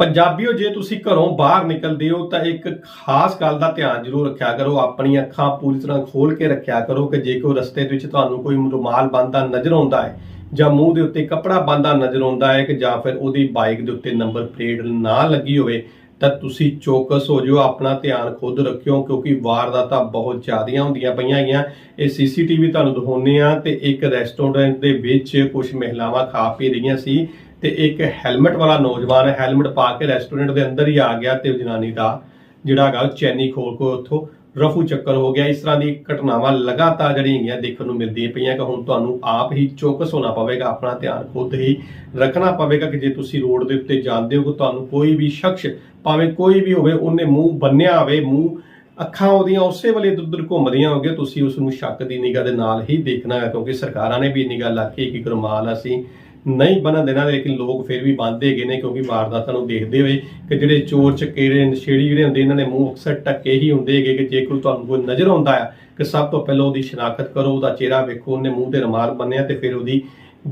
ਪੰਜਾਬੀਓ, ਜੇ ਤੁਸੀਂ ਘਰੋਂ ਬਾਹਰ ਨਿਕਲਦੇ ਹੋ, ਤਾਂ ਇੱਕ ਖਾਸ ਗੱਲ ਦਾ ਧਿਆਨ ਜ਼ਰੂਰ ਰੱਖਿਆ ਕਰੋ। ਆਪਣੀਆਂ ਅੱਖਾਂ ਪੂਰੀ ਤਰ੍ਹਾਂ ਖੋਲ ਕੇ ਰੱਖਿਆ ਕਰੋ ਕਿ ਜੇ ਕੋਈ ਰਸਤੇ ਦੇ ਵਿੱਚ ਤੁਹਾਨੂੰ ਕੋਈ ਰੁਮਾਲ ਬੰਦਾ ਨਜ਼ਰ ਆਉਂਦਾ ਹੈ, ਜਾਂ ਮੂੰਹ ਦੇ ਉੱਤੇ ਕੱਪੜਾ ਬੰਦਾ ਨਜ਼ਰ ਆਉਂਦਾ ਹੈ, ਕਿ ਜਾਂ ਫਿਰ ਉਹਦੀ ਬਾਈਕ ਦੇ ਉੱਤੇ ਨੰਬਰ ਪਲੇਟ ਨਾ ਲੱਗੀ ਹੋਵੇ, ਤਾਂ ਤੁਸੀਂ ਚੌਕਸ ਹੋ ਜਾਓ, ਆਪਣਾ ਧਿਆਨ ਖੁਦ ਰੱਖਿਓ, ਕਿਉਂਕਿ ਵਾਰਦਾਤਾਂ ਬਹੁਤ ਜ਼ਿਆਦੀਆਂ ਹੁੰਦੀਆਂ ਪਈਆਂ ਹੈਗੀਆਂ। ਇਹ ਸੀਸੀਟੀਵੀ ਤੁਹਾਨੂੰ ਦਿਖਾਉਂਦੇ ਆ ਤੇ ਇੱਕ ਰੈਸਟੋਰੈਂਟ ਦੇ ਵਿੱਚ ਕੁਝ ਮਹਿਲਾਵਾਂ ਖਾ ਪੀ ਰਹੀਆਂ ਸੀ ਤੇ ਇੱਕ ਹੈਲਮਟ ਵਾਲਾ ਨੌਜਵਾਨ ਹੈਲਮਟ ਪਾ ਕੇ ਰੈਸਟੋਰੈਂਟ ਦੇ ਅੰਦਰ ਹੀ ਆ ਗਿਆ ਤੇ ਜਨਾਨੀ ਦਾ, ਜਿਹੜਾ ਹੈਗਾ ਉਹ ਚੈਨੀ ਖੋਲ ਕੇ ਉੱਥੋਂ ਰਫੂ ਚੱਕਰ ਹੋ ਗਿਆ। ਇਸ ਤਰ੍ਹਾਂ ਦੀ ਘਟਨਾਵਾਂ ਲਗਾਤਾਰ ਜਿਹੜੀਆਂ ਹੈਗੀਆਂ ਦੇਖਣ ਨੂੰ ਮਿਲਦੀਆਂ ਪਈਆਂ ਕਿ ਹੁਣ ਤੁਹਾਨੂੰ ਆਪ ਹੀ ਚੌਕਸ ਹੋਣਾ ਪਵੇਗਾ, ਆਪਣਾ ਧਿਆਨ ਖੁਦ ਹੀ ਰੱਖਣਾ ਪਵੇਗਾ ਕਿ ਜੇ ਤੁਸੀਂ ਰੋਡ ਦੇ ਉੱਤੇ ਜਾਂਦੇ ਹੋ ਕਿ ਤੁਹਾਨੂੰ ਕੋਈ ਵੀ ਸ਼ਖਸ ਭਾਵੇਂ ਕੋਈ ਵੀ ਹੋਵੇ, ਉਹਨੇ ਮੂੰਹ ਬੰਨਿਆ ਹੋਵੇ, ਮੂੰਹ ਅੱਖਾਂ ਉਹਦੀਆਂ ਉਸੇ ਵੇਲੇ ਇੱਧਰ ਉੱਧਰ ਘੁੰਮਦੀਆਂ ਹੋਗੇ ਤੁਸੀਂ ਉਸ ਨੂੰ ਸ਼ੱਕ ਦੀ ਨਿਗਾਹ ਦੇ ਨਾਲ ਹੀ ਦੇਖਣਾ ਹੈ, ਕਿਉਂਕਿ ਸਰਕਾਰਾਂ ਨੇ ਵੀ ਇੰਨੀ ਗੱਲ ਆਖੀ ਕਿ ਗੁਰਮਾਲ ਅਸੀਂ ਨਹੀਂ ਬਣਨ ਦੇਣਾ ਲੇਕਿਨ ਲੋਕ ਫਿਰ ਵੀ ਬੰਦੇ ਹੈਗੇ ਨੇ ਕਿਉਂਕਿ ਵਾਰਦਾਤਾਂ ਨੂੰ ਦੇਖਦੇ ਹੋਏ ਕਿ ਜਿਹੜੇ ਚੋਰ ਚਕੇਰੇ ਨਸ਼ੇੜੀ ਜਿਹੜੇ ਹੁੰਦੇ, ਇਹਨਾਂ ਦੇ ਮੂੰਹ ਅਕਸਰ ਟੱਕੇ ਹੀ ਹੁੰਦੇ ਹੈਗੇ ਕਿ ਜੇ ਕੋਈ ਤੁਹਾਨੂੰ ਕੋਈ ਨਜ਼ਰ ਆਉਂਦਾ ਆ ਕਿ ਸਭ ਤੋਂ ਪਹਿਲਾਂ ਉਹਦੀ ਸ਼ਨਾਖਤ ਕਰੋ, ਉਹਦਾ ਚਿਹਰਾ ਵੇਖੋ, ਉਹਨੇ ਮੂੰਹ ਤੇ ਰੁਮਾਲ ਬੰਨਿਆ ਤੇ ਫਿਰ ਉਹਦੀ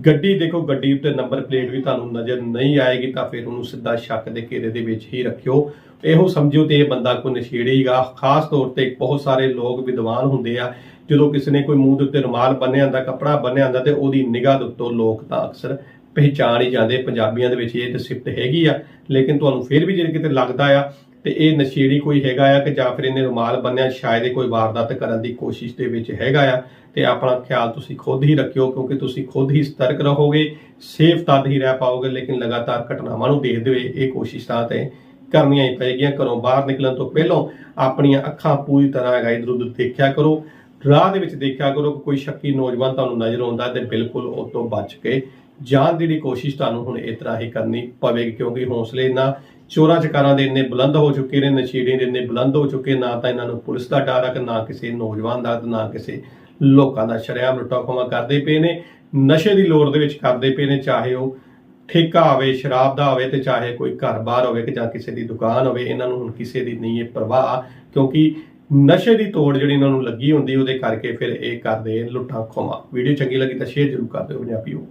ਗੱਡੀ ਦੇਖੋ, ਗੱਡੀ ਉੱਤੇ ਨੰਬਰ ਪਲੇਟ ਵੀ ਤੁਹਾਨੂੰ ਨਜ਼ਰ ਨਹੀਂ ਆਏਗੀ ਤਾਂ ਫਿਰ ਉਹਨੂੰ ਸਿੱਧਾ ਸ਼ੱਕ ਦੇ ਘੇਰੇ ਦੇ ਵਿੱਚ ਹੀ ਰੱਖਿਓ। ਇਹੋ ਸਮਝਿਓ ਤੇ ਇਹ ਬੰਦਾ ਕੋਈ ਨਸ਼ੇੜੀਗਾ ਖਾਸ ਤੌਰ ਤੇ ਬਹੁਤ ਸਾਰੇ ਲੋਕ ਵਿਦਵਾਨ ਹੁੰਦੇ ਆ ਜਦੋਂ ਕਿਸੇ ਨੇ ਕੋਈ ਮੂੰਹ ਦੇ ਉੱਤੇ ਰੁਮਾਲ ਬੰਨਿਆ ਹੁੰਦਾ, ਕੱਪੜਾ ਬੰਨਿਆ ਹੁੰਦਾ ਤੇ ਉਹਦੀ ਨਿਗਾਹ ਦੇ ਉੱਤੋਂ ਲੋਕ ਤਾਂ ਅਕਸਰ ਪਹਿਚਾਣ ਹੀ ਜਾਂਦੇ, ਪੰਜਾਬੀਆਂ ਦੇ ਵਿੱਚ ਇਹ ਤੇ ਸਿਫਤ ਹੈਗੀ ਆ, ਲੇਕਿਨ ਤੁਹਾਨੂੰ ਫਿਰ ਵੀ ਜੇ ਕਿਤੇ ਲੱਗਦਾ ਆ ਤੇ ਇਹ ਨਸ਼ੇੜੀ ਕੋਈ ਹੈਗਾ ਆ ਕਿ ਜਾਂ ਫਿਰ ਇਹਨੇ ਰੁਮਾਲ ਬੰਨਿਆ ਸ਼ਾਇਦ ਇਹ ਕੋਈ ਵਾਰਦਾਤ ਕਰਨ ਦੀ ਕੋਸ਼ਿਸ਼ ਦੇ ਵਿੱਚ ਹੈਗਾ ਆ, ਤੇ ਆਪਣਾ ਖਿਆਲ ਤੁਸੀਂ ਖੁਦ ਹੀ ਰੱਖਿਓ, ਕਿਉਂਕਿ ਤੁਸੀਂ ਖੁਦ ਹੀ ਸਤਰਕ ਰਹੋਗੇ, ਸੇਫ ਤਦ ਹੀ ਰਹਿ ਪਾਓਗੇ, ਲੇਕਿਨ ਲਗਾਤਾਰ ਘਟਨਾਵਾਂ ਨੂੰ ਦੇਖਦੇ ਹੋਏ ਇਹ ਕੋਸ਼ਿਸ਼ਾਂ ਤਾਂ ਤੇ ਕਰਨੀਆਂ ਹੀ ਪਏਗੀਆਂ, ਘਰੋਂ ਬਾਹਰ ਨਿਕਲਣ ਤੋਂ ਪਹਿਲਾਂ ਆਪਣੀਆਂ ਅੱਖਾਂ ਪੂਰੀ ਤਰ੍ਹਾਂ ਹੈਗਾ ਇਧਰ ਉਧਰ ਦੇਖਿਆ ਕਰੋ ਰਾਹ ਦੇ ਵਿੱਚ ਦੇਖਿਆ ਕਰੋ ਕਿ ਕੋਈ ਸ਼ੱਕੀ ਨੌਜਵਾਨ ਤੁਹਾਨੂੰ ਨਜ਼ਰ ਆਉਂਦਾ ਤੇ ਬਿਲਕੁਲ ਉਹ ਤੋਂ ਬਚ ਕੇ ਜਾਣ ਦੀ ਕੋਸ਼ਿਸ਼ ਤੁਹਾਨੂੰ ਹੁਣ ਇਸ ਤਰ੍ਹਾਂ ਹੀ ਕਰਨੀ ਪਵੇਗੀ, ਕਿਉਂਕਿ ਹੌਸਲੇ ਨਾ ਚੋਰਾਂ ਚਕਾਰਾਂ ਦੇ ਇੰਨੇ ਬੁਲੰਦ ਹੋ ਚੁੱਕੇ ਨੇ ਨਸ਼ੀੜੇ ਦੇ ਇੰਨੇ ਬੁਲੰਦ ਹੋ ਚੁੱਕੇ ਨਾ ਤਾਂ ਇਹਨਾਂ ਨੂੰ ਪੁਲਿਸ ਦਾ ਡਰ ਆ ਕਿ ਨਾ ਕਿਸੇ ਨੌਜਵਾਨ ਦਾ ਨਾ ਕਿਸੇ ਲੋਕਾਂ ਦਾ ਸ਼ਰੇਆਮ ਲੁੱਟਾ ਖੋਹਾਂ ਕਰਦੇ ਪਏ ਨੇ, ਨਸ਼ੇ ਦੀ ਲੋੜ ਦੇ ਵਿੱਚ ਕਰਦੇ ਪਏ ਨੇ, ਚਾਹੇ ਉਹ ਠੇਕਾ ਹੋਵੇ, ਸ਼ਰਾਬ ਦਾ ਹੋਵੇ ਤੇ ਚਾਹੇ ਕੋਈ ਘਰ-ਬਾਰ ਹੋਵੇ ਕਿ ਜਾਂ ਕਿਸੇ ਦੀ ਦੁਕਾਨ ਹੋਵੇ, ਇਹਨਾਂ ਨੂੰ ਹੁਣ ਕਿਸੇ ਦੀ ਨਹੀਂ ਇਹ ਪਰਵਾਹ, ਕਿਉਂਕਿ ਨਸ਼ੇ ਦੀ ਤੋੜ ਜਿਹੜੀ ਇਹਨਾਂ ਨੂੰ ਲੱਗੀ ਹੁੰਦੀ, ਉਹਦੇ ਕਰਕੇ ਫਿਰ ਇਹ ਕਰਦੇ ਲੁੱਟਾਂ ਖੋਹਾਂ। ਵੀਡੀਓ ਚੰਗੀ ਲੱਗੀ ਤਾਂ ਸ਼ੇਅਰ ਜ਼ਰੂਰ ਕਰ ਦਿਓ ਪੰਜਾਬੀਓ